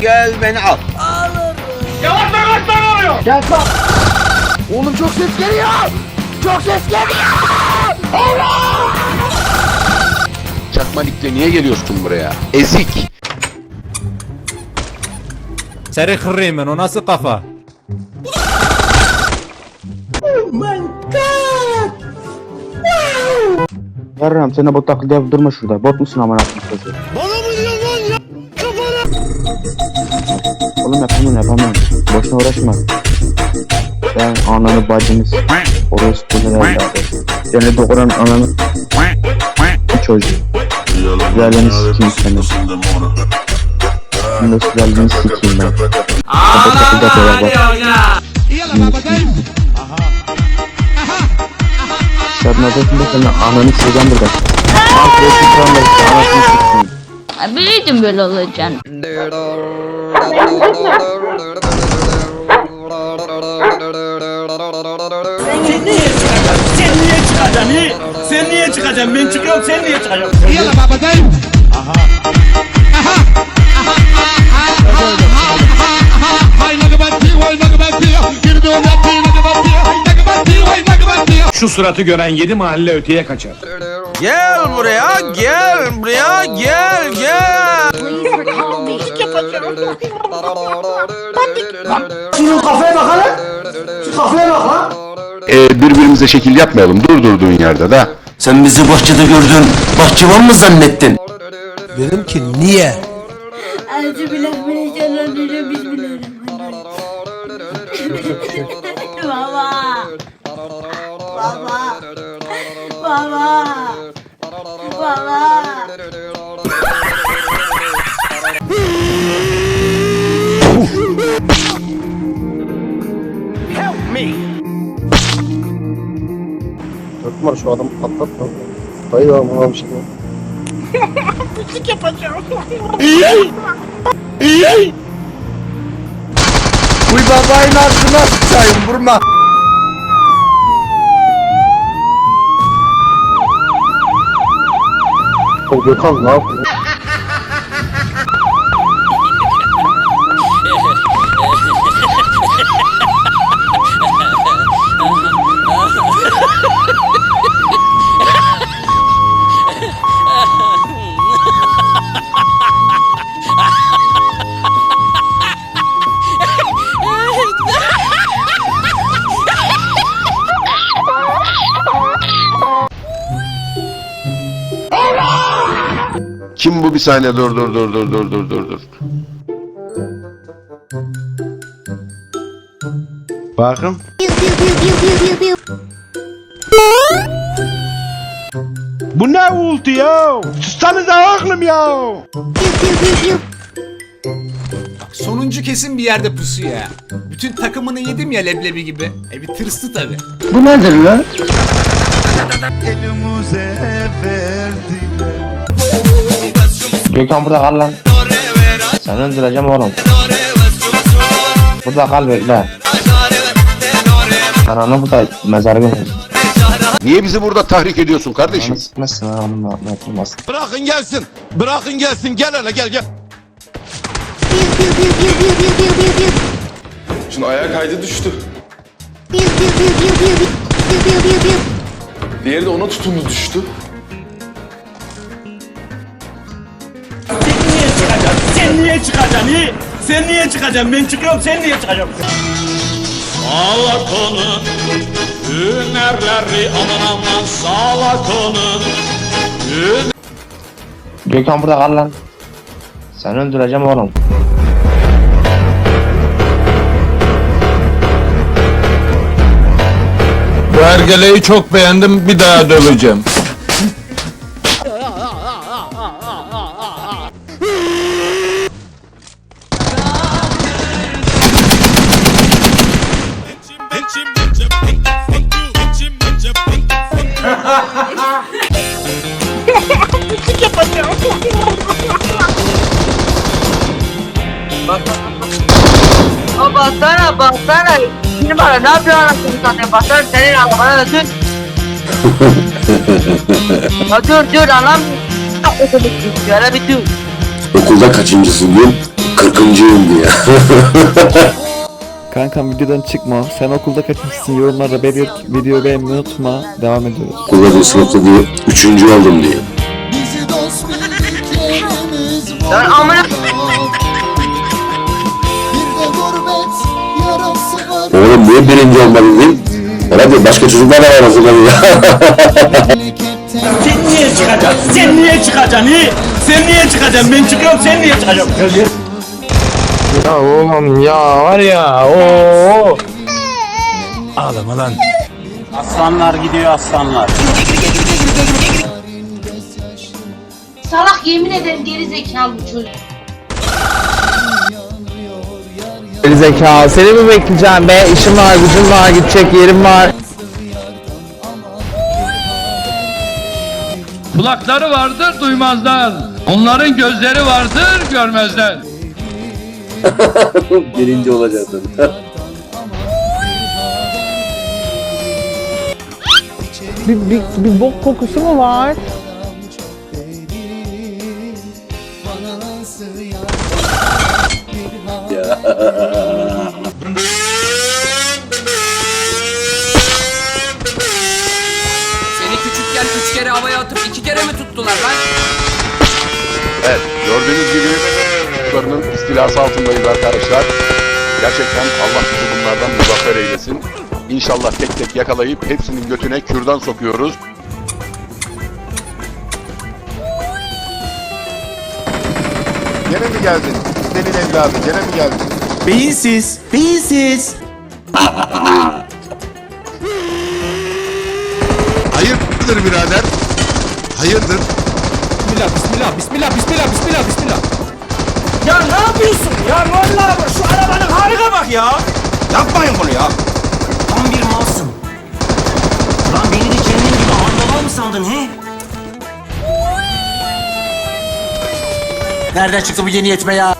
Gel beni al. Oğlum çok ses geliyor. Çok ses geliyor. Çakma Lig'de niye geliyorsun buraya? Ezik. Seni kırayım ben o nasıl kafa? Yarram sen de bot taklidi yapıp durma şurada. Bot musun aman akıllı çocuğu? Bana mı diyorsun lan. Oğlum yapamam yapamam. Boşuna uğraşma. Ben ananı bacınız. Orospu neler Seni doğuran ananı çocuğu. Güzelliğini sikeyim seni. Şimdi güzelliğini sikeyim ben. Taklidi yapıyorlar bak. Şadın adetinde senin ananı sileceğim burada. Afiyet olsun da anasını sikeyim. Biliyordum böyle olacağını. Sen niye çıkacaksın? iyi? Sen niye çıkacaksın? Ben çıkıyorum sen niye çıkacaksın? Şu suratı gören yedi mahalle öteye kaçar. Gel buraya, gel buraya, gel, gel. Şunun kafaya bak lan. Şu kafaya bak lan. Ee, birbirimize şekil yapmayalım. Dur durduğun yerde de. Sen bizi bahçede gördün, bahçıvan mı zannettin? Dedim ki niye? Acı bile bile canlandırıyor biz bilirim. Baba. Baba. Baba baba. Help me. Dört var şu adam patlatma. Hayır abi abi şimdi. Pislik yapacağım. Uy babayla ağzına sıçayım vurma. 我มอ我 Kim bu bir saniye dur dur dur dur dur dur dur dur. Bakın. Bu ne uğultu ya? Sussanıza oğlum ya. Sonuncu kesin bir yerde pusu ya. Bütün takımını yedim ya leblebi gibi. E bir tırstı tabi. Bu nedir lan? Gökhan burada kal lan. Seni öldüreceğim oğlum. Burada kal bekle. Ananı burada mezara götür. Niye bizi burada tahrik ediyorsun kardeşim? Ananı sikmezsin ha onunla yapılmaz. Bırakın gelsin. Bırakın gelsin. Gel hele gel gel. Şunun ayağa kaydı düştü. Diğeri de ona tutundu düştü. Sen niye çıkacaksın? iyi? Sen niye çıkacaksın? Ben çıkıyorum sen niye çıkacaksın? Sağla konu. Hünerleri aman aman sağla konu. Gökhan burada kal lan. Seni öldüreceğim oğlum. Bu ergeleyi çok beğendim. Bir daha döveceğim. Baksana baksana. Şimdi bana ne yapıyorsun anasını satayım? Baksana senin arabana da dur. ya dur dur anam. Öyle bir dur. Okulda kaçıncısın diyorum, Kırkıncıyım ya. Kankam videodan çıkma. Sen okulda kaçıncısın yorumlarda belirt. Video beğenmeyi unutma. Devam ediyoruz. Okulda bir sınıfta diyor. Üçüncü oldum diyor. Lan amına Niye birinci diyeyim. Ona diyor başka çocuklar da var ya. Sen niye çıkacaksın? Sen niye çıkacaksın? He? Sen niye çıkacaksın? Ben çıkıyorum sen niye çıkacaksın? Ya oğlum ya var ya o. Ağlama lan. Aslanlar gidiyor aslanlar. Salak yemin ederim geri zekalı çocuk. Zekalı seni mi bekleyeceğim be? İşim var, gücüm var, gidecek yerim var. Kulakları vardır duymazlar. Onların gözleri vardır görmezler. birinci olacaksın. Bir, bir, bir bok kokusu mu var? Seni küçükken üç kere havaya atıp iki kere mi tuttular lan? Evet gördüğünüz gibi çocuklarının istilası altındayız arkadaşlar. Gerçekten Allah bizi bunlardan muzaffer eylesin. İnşallah tek tek yakalayıp hepsinin götüne kürdan sokuyoruz. Gene mi geldin? Senin evladı gene mi geldin? Beyinsiz. Beyinsiz. Hayırdır birader? Hayırdır? Bismillah bismillah bismillah bismillah bismillah bismillah. Ya ne yapıyorsun ya? Vallahi bak şu arabanın haline bak ya. Yapmayın bunu ya. Tam bir malsın. Lan beni de kendin gibi andaval mı sandın he? Nereden çıktı bu yeni yetme ya?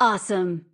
Awesome.